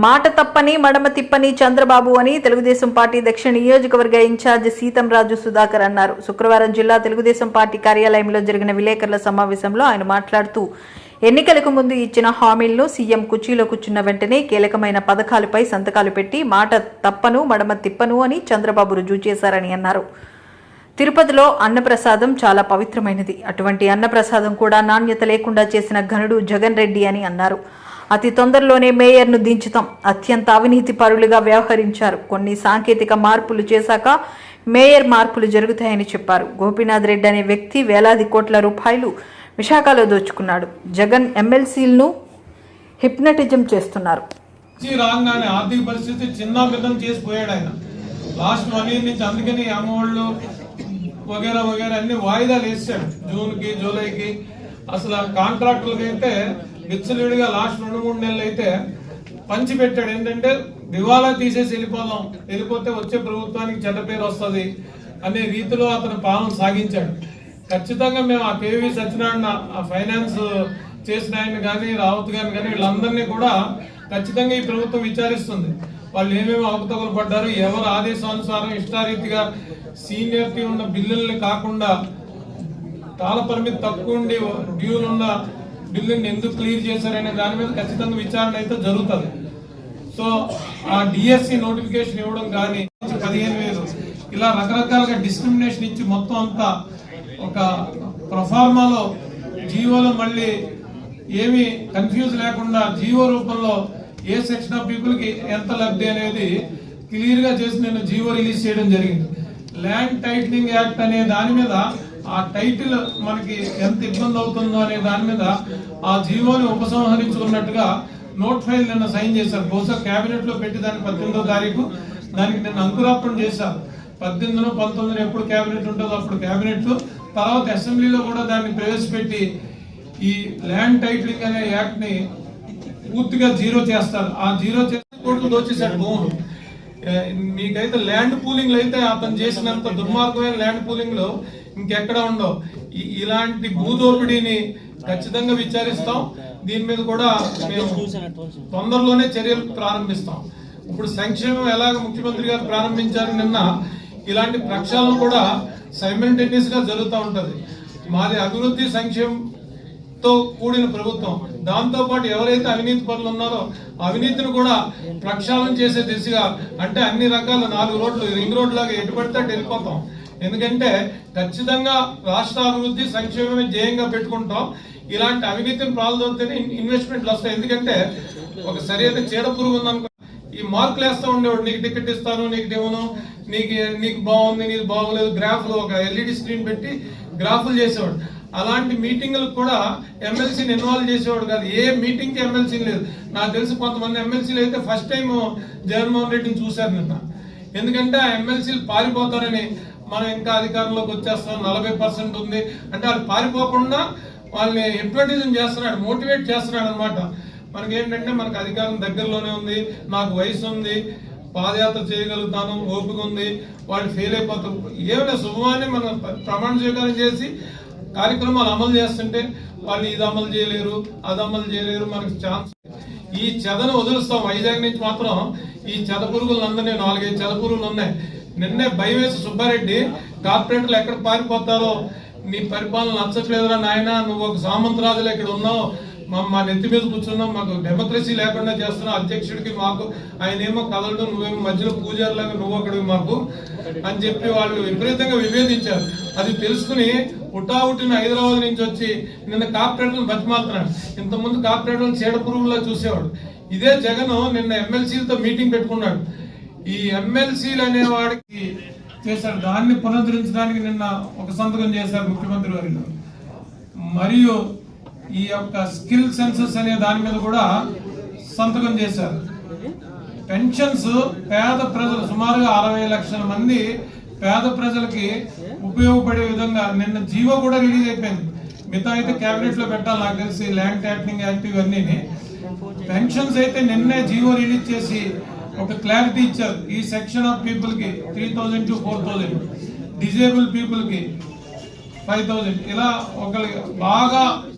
మాట తప్పని మడమ తిప్పని చంద్రబాబు అని తెలుగుదేశం పార్టీ దక్షిణ నియోజకవర్గ ఇన్ఛార్జ్ సీతంరాజు సుధాకర్ అన్నారు. శుక్రవారం జిల్లా తెలుగుదేశం పార్టీ కార్యాలయంలో జరిగిన విలేకరుల సమావేశంలో ఆయన మాట్లాడుతూ ఎన్నికలకు ముందు ఇచ్చిన హామీలను సీఎం కుర్చీలో కూర్చున్న వెంటనే కీలకమైన పథకాలపై సంతకాలు పెట్టి మాట తప్పను మడమ తిప్పను అని చంద్రబాబు రుజువు చేశారని అన్నారు. తిరుపతిలో అన్నప్రసాదం చాలా పవిత్రమైనది. అటువంటి అన్నప్రసాదం కూడా నాణ్యత లేకుండా చేసిన ఘనుడు జగన్ రెడ్డి అని అన్నారు. అతి తొందరలోనే మేయర్ను దించుతాం. అత్యంత అవినీతి పరులుగా వ్యవహరించారు. కొన్ని సాంకేతిక మార్పులు చేశాక మేయర్ మార్పులు జరుగుతాయని చెప్పారు. గోపీనాథ్ రెడ్డి అనే వ్యక్తి వేలాది కోట్ల రూపాయలు విశాఖలో దోచుకున్నాడు. జగన్ ఎమ్మెల్సీలను హిప్నటిజం చేస్తున్నారు. రాగానే ఆర్థిక పరిస్థితి చిన్న భిన్నం చేసిపోయాడు ఆయన. లాస్ట్ వన్ ఇయర్ నుంచి అందుకని అమ్మఒళ్ళు వగేరా వగేరా అన్ని వాయిదాలు వేసాడు జూన్కి జూలైకి. అసలు కాంట్రాక్టులకి అయితే విచ్చలుడిగా లాస్ట్ రెండు మూడు నెలలు అయితే పంచి పెట్టాడు ఏంటంటే దివాలా తీసేసి వెళ్ళిపోదాం. వెళ్ళిపోతే వచ్చే ప్రభుత్వానికి చెడ్డ పేరు వస్తుంది అనే రీతిలో అతను పాలన సాగించాడు. ఖచ్చితంగా మేము ఆ కేవీ సత్యనారాయణ ఆ ఫైనాన్స్ చేసిన ఆయన కానీ రావత్ గారిని కానీ వీళ్ళందరినీ కూడా ఖచ్చితంగా ఈ ప్రభుత్వం విచారిస్తుంది. వాళ్ళు ఏమేమి అవకతవకలు పడ్డారు ఎవరు ఆదేశానుసారం ఇష్టారీతిగా సీనియర్టీ ఉన్న బిల్లుల్ని కాకుండా కాల పరిమితి తక్కువ ఉండి డ్యూలున్న బిల్లుని ఎందుకు క్లియర్ చేశారనే దాని మీద ఖచ్చితంగా విచారణ అయితే జరుగుతుంది. సో ఆ డిఎస్సి నోటిఫికేషన్ ఇవ్వడం కానీ పదిహేను వేలు ఇలా రకరకాలుగా డిస్క్రిమినేషన్ ఇచ్చి మొత్తం అంతా ఒక ప్రొఫార్మాలో జీవోలో మళ్ళీ ఏమి కన్ఫ్యూజ్ లేకుండా జీవో రూపంలో ఏ సెక్షన్ ఆఫ్ పీపుల్కి ఎంత లబ్ధి అనేది క్లియర్గా చేసి నేను జీవో రిలీజ్ చేయడం జరిగింది. ల్యాండ్ టైటిలింగ్ యాక్ట్ అనే దాని మీద ఆ టైటిల్ మనకి ఎంత ఇబ్బంది అవుతుందో అనే దాని మీద ఆ జీవోని ఉపసంహరించుకున్నట్టుగా నోట్ ఫైల్ నిన్న సైన్ చేశారు. బహుశా కేబినెట్లో పెట్టి దాన్ని పద్దెనిమిదో తారీఖు దానికి నిన్న అంకురార్పణ చేశారు. పద్దెనిమిదిలో పంతొమ్మిదిలో ఎప్పుడు కేబినెట్ ఉంటుందో అప్పుడు కేబినెట్ తర్వాత అసెంబ్లీలో కూడా దాన్ని ప్రవేశపెట్టి ఈ ల్యాండ్ టైటిలింగ్ అనే యాక్ట్ని పూర్తిగా జీరో చేస్తారు. ఆ జీరో చేసి కోర్టు దోచేశాడు భూములు మీకైతే ల్యాండ్ పూలింగ్లు అయితే అతను చేసినంత దుర్మార్గమైన ల్యాండ్ పూలింగ్లు ఇంకెక్కడ ఉండవు. ఇలాంటి భూదోపిడీని ఖచ్చితంగా విచారిస్తాం. దీని మీద కూడా మేము తొందరలోనే చర్యలు ప్రారంభిస్తాం. ఇప్పుడు సంక్షేమం ఎలాగ ముఖ్యమంత్రి గారు ప్రారంభించారు నిన్న ఇలాంటి ప్రక్షాళన కూడా సైమల్టేనియస్గా జరుగుతూ ఉంటుంది. మాది అభివృద్ధి సంక్షేమం తో కూడిన ప్రభుత్వం. దాంతో పాటు ఎవరైతే అవినీతి పనులు ఉన్నారో అవినీతిని కూడా ప్రక్షాళన చేసే దిశగా అంటే అన్ని రకాల నాలుగు రోడ్లు రింగ్ రోడ్ లాగా ఎటు పడితే వెళ్ళిపోతాం. ఎందుకంటే ఖచ్చితంగా రాష్ట్ర అభివృద్ధి సంక్షేమమే ధ్యేయంగా పెట్టుకుంటాం. ఇలాంటి అవినీతిని ప్రాలదోతేనే ఇన్వెస్ట్మెంట్లు వస్తాయి. ఎందుకంటే ఒక సరైన చీడ పురుగు ఉందనుకో ఈ మార్కులు వేస్తా ఉండేవాడు నీకు టికెట్ ఇస్తాను నీకు ఇవ్వను నీకు నీకు బాగుంది నీకు బాగోలేదు గ్రాఫ్లు ఒక ఎల్ఈడి స్క్రీన్ పెట్టి గ్రాఫ్లు చేసేవాడు. అలాంటి మీటింగ్లకు కూడా ఎమ్మెల్సీని ఇన్వాల్వ్ చేసేవాడు కాదు. ఏ మీటింగ్కి ఎమ్మెల్సీ లేదు. నాకు తెలిసి కొంతమంది ఎమ్మెల్సీలు అయితే ఫస్ట్ టైం జగన్మోహన్ రెడ్డిని చూశారు నిన్న. ఎందుకంటే ఆ ఎమ్మెల్సీలు పారిపోతారని మనం ఇంకా అధికారంలోకి వచ్చేస్తాం నలభై పర్సెంట్ ఉంది. అంటే వాళ్ళు పారిపోకుండా వాళ్ళని హిప్నటిజం చేస్తున్నాడు మోటివేట్ చేస్తున్నాడు అనమాట మనకి ఏంటంటే మనకు అధికారం దగ్గరలోనే ఉంది. నాకు వయసు ఉంది. పాదయాత్ర చేయగలుగుతాను. ఓపిక ఉంది. వాళ్ళు ఫెయిల్ అయిపోతారు. ఏమైనా శుభమాన్ని మనం ప్రమాణ స్వీకారం చేసి కార్యక్రమాలు అమలు చేస్తుంటే వాళ్ళు ఇది అమలు చేయలేరు అది అమలు చేయలేరు మనకు ఛాన్స్ ఈ చెదను వదులుస్తాం. వైజాగ్ నుంచి మాత్రం ఈ చెద పురుగులు అందరినీ నాలుగైదు చెద పురుగులు ఉన్నాయి. నిన్నే భయవేసి సుబ్బారెడ్డి కార్పొరేటర్లు ఎక్కడ పారిపోతారో నీ పరిపాలన నచ్చట్లేదురా నాయన నువ్వు ఒక సామంతరాజులు ఇక్కడ ఉన్నావు. మా మా నెత్తి మీద కూర్చున్నాం మాకు డెమోక్రసీ లేకుండా చేస్తున్నాం అధ్యక్షుడికి మాకు ఆయన ఏమో కదలడం నువ్వేమో మధ్యలో పూజారులాగా నువ్వు అక్కడికి మాకు అని చెప్పి వాళ్ళు విపరీతంగా విభేదించారు అది తెలుసుకుని ఉటావుటిన హైదరాబాద్ నుంచి వచ్చి నిన్న కార్పొరేటర్లను బతిమాలుతున్నాడు. ఇంతకుముందు కార్పొరేటర్లను చీడ పురుగులా చూసేవాడు. ఇదే జగన్ నిన్న ఎమ్మెల్సీలతో మీటింగ్ పెట్టుకున్నాడు. ఈ ఎమ్మెల్సీలు అనేవాడికి చేశారు. దాన్ని పునరుద్ధరించడానికి నిన్న ఒక సంతకం చేశారు ముఖ్యమంత్రి వారిలో మరియు ఈ యొక్క స్కిల్ సెన్సస్ అనే దాని మీద కూడా సంతకం చేశారు. పెన్షన్స్ పేద ప్రజలు సుమారుగా అరవై లక్షల మంది పేద ప్రజలకి ఉపయోగపడే విధంగా నిన్న జీవో కూడా రిలీజ్ అయిపోయింది. మిగతా అయితే కేబినెట్లో పెట్టాలి నాకు తెలిసి ల్యాండ్ ట్యాక్టింగ్ యాక్ట్ ఇవన్నీ పెన్షన్స్ అయితే నిన్నే జీవో రిలీజ్ చేసి ఒక క్లారిటీ ఇచ్చారు. ఈ సెక్షన్ ఆఫ్ పీపుల్కి three thousand to four thousand. Disable పీపుల్కి ఫైవ్ థౌజండ్. ఇలా ఒక బాగా